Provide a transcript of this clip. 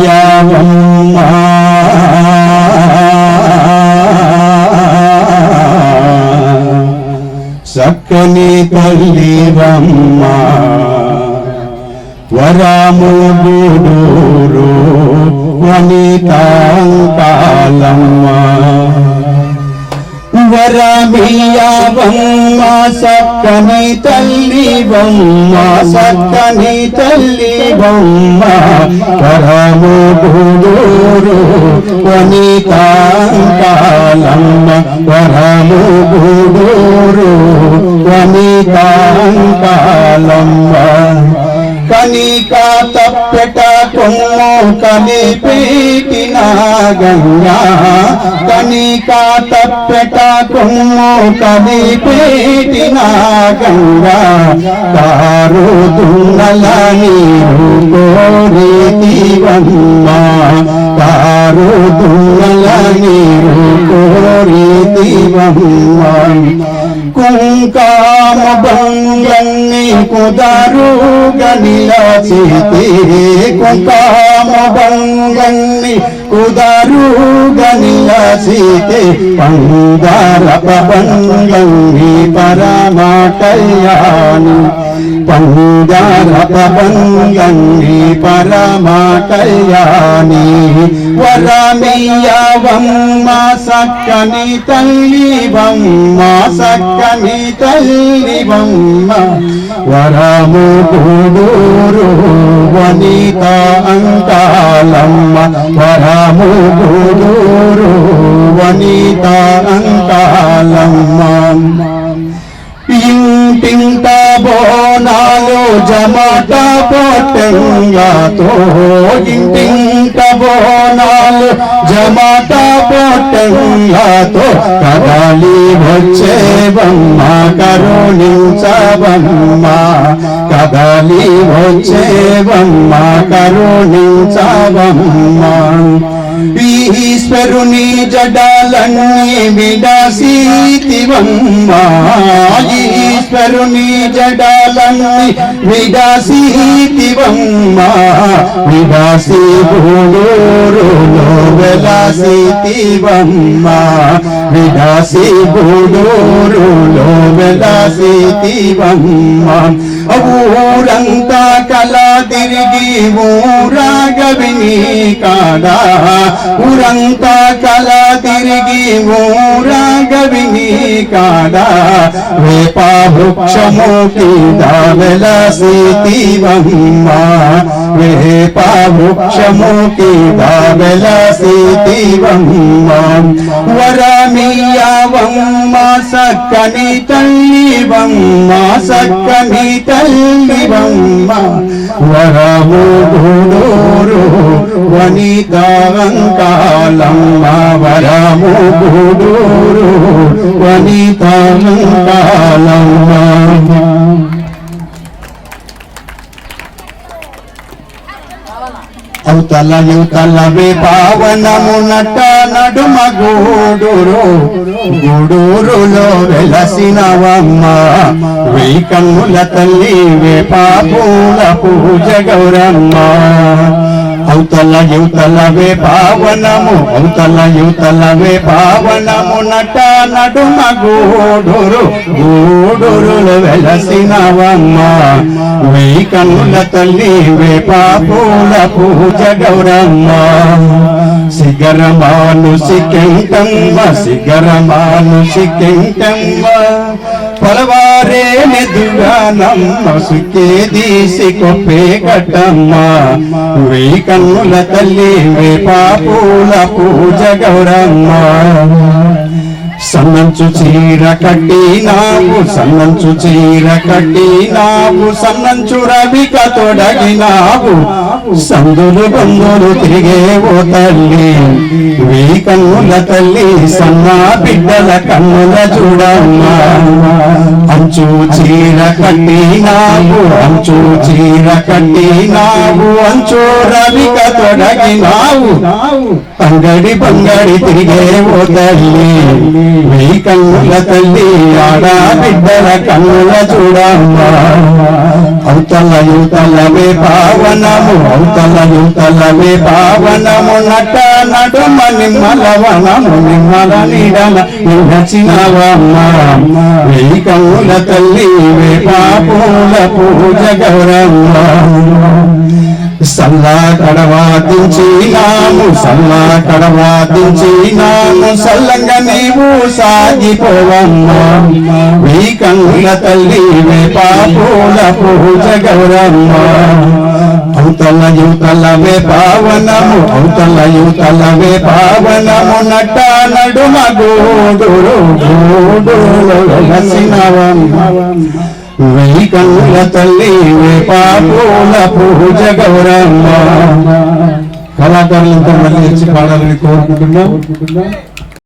వరామియవమ్మా సక్కని తల్లివమ్మా వరాము గూడూరు వనితాంకాలమ్మా వరమియవమ్మ సక్కని తల్లి బొమ్మ సక్కని తల్లి బొమ్మ వరము గుడూరు వనితాంకాలమ్మ వరము గుడూరు వనితాంకాలమ్మ కనికా తప్పెట కొమ్ము కలిపేటిన గంగా కనికా తప్పెట కొమ్ము కలిపేటిన గంగా కారు దున్నల నీరు కోరితివమ్మ కారు దున్నల నీరు కోరితివమ్మ కుంకామ భంగన్ని కుదరుగా నిలచితే కుంకామ భంగన్ని కుదరుగా నిలచితే పందారప పరమ కళ్యాణి పందారప భంగన్ని పరమ కళ్యాణి వరమియవమ్మ సక్కని తల్లి బొమ్మ సక్కని తల్లి బొమ్మ వరము గూడూరు వనిత అంకాలమ్మ వరము గూడూరు వనిత అంకాలమ్మ ఇంటింట జమట పొట్టంగాతో ఇంటింట బోనాలు. జమట పొట్టంగాతో కదలి వచ్చే బొమ్మ కరుణించబమ్మ. కదలి వచ్చే బొమ్మ కరుణించబమ్మ. ఈశ్వరుని జడాలన్నీ విడసీతివమ్మ ఈశ్వరుని జడాలన్నీ విడసీతివమ్మ విడసి బూడూరులో వెలసీతివమ్మ విడసి బూడూరులో వెలసీతివమ్మ ఊరంతా కల తిరిగి ఊరాగవిని కాడా ఊరంతా కల తిరిగి ఊరాగవిని కాడా వేపా ക്ഷമോക്കിതാവലസിതീവമ്മ ക്ഷമോക്കിതാവലസിതീവമ്മ വരമിയാവമ്മ സക്കനി തള്ളിവമ്മ സക്കനി തള്ളിവമ്മ വരമോടോരോ വനിതാവങ്കാലമ്മ വരമോടോരോ సక్కని తల్లివమ్మ వరము అవతల పావనము నట నడుమ గూడూరు గూడూరులో వెలసినవమ్మ. వెయ్యి కన్నుల తల్లి వేపాపూల పూజ గౌరమ్మ. అవతల యుతలవే పావనము అవతల యుతలవే పావనము నట నడుమ గూడురు గూడురులు వెలసినవమ్మ. వెయ్యి కన్నుల తల్లి వేపాపూల పూజ గౌరమ్మ. శిఖరమాను శికెంకమ్మ శిఖరమాను శికెంకమ్మ పొలవారే నెదుగానమ్మ సుఖే దీసి కొప్పే కట్టమ్మ. వెయ్యి కన్నుల తల్లి వేపాపూల పూజ గౌరమ్మ. సన్నంచు చీర కట్టి సన్నంచు చీర కట్టి నావు సన్నంచు రవిక తొడగినావు సందులు బంధులు తిరిగే ఓ తల్లి వీ కన్నుల తల్లి సన్నా బిడ్డల కన్నుల చూడమ్మా. అంచు చీర కట్టి నావు అంచు చీర కట్టి నావు అంచు రవిక తొడగినావు అంగడి బంగడి తిరిగే ఓ తల్లి వెయ్యి కన్నుల తల్లి ఆడా బిడ్డల కన్నుల చూడమ్మా. అవతల యువతలవే పావనము అవతల యువతలవే పావనము నట నడుమ నిమ్మల వనము నిమ్మల నీడల నిలచినవమ్మ. వెయ్యి కన్నుల తల్లి వే పాపుల పూజ గౌరమ్మ. సల్లా కడవాదించి సల్లా కడవాదించి సల్లంగా నీవు సాగిపోవమ్మా. వీ కన్నుల తల్లి పాపుల పూజ గౌరమ్మ. అవతల యువతల పావనము అవతల యువతల పావనము నట నడుమ గోడు వెయ్యి కన్నుల తల్లి వే పూజ గౌరమ్మ. కళాకారులంతా మళ్ళీ వచ్చి పాడాలని కోరుకుంటున్నాం.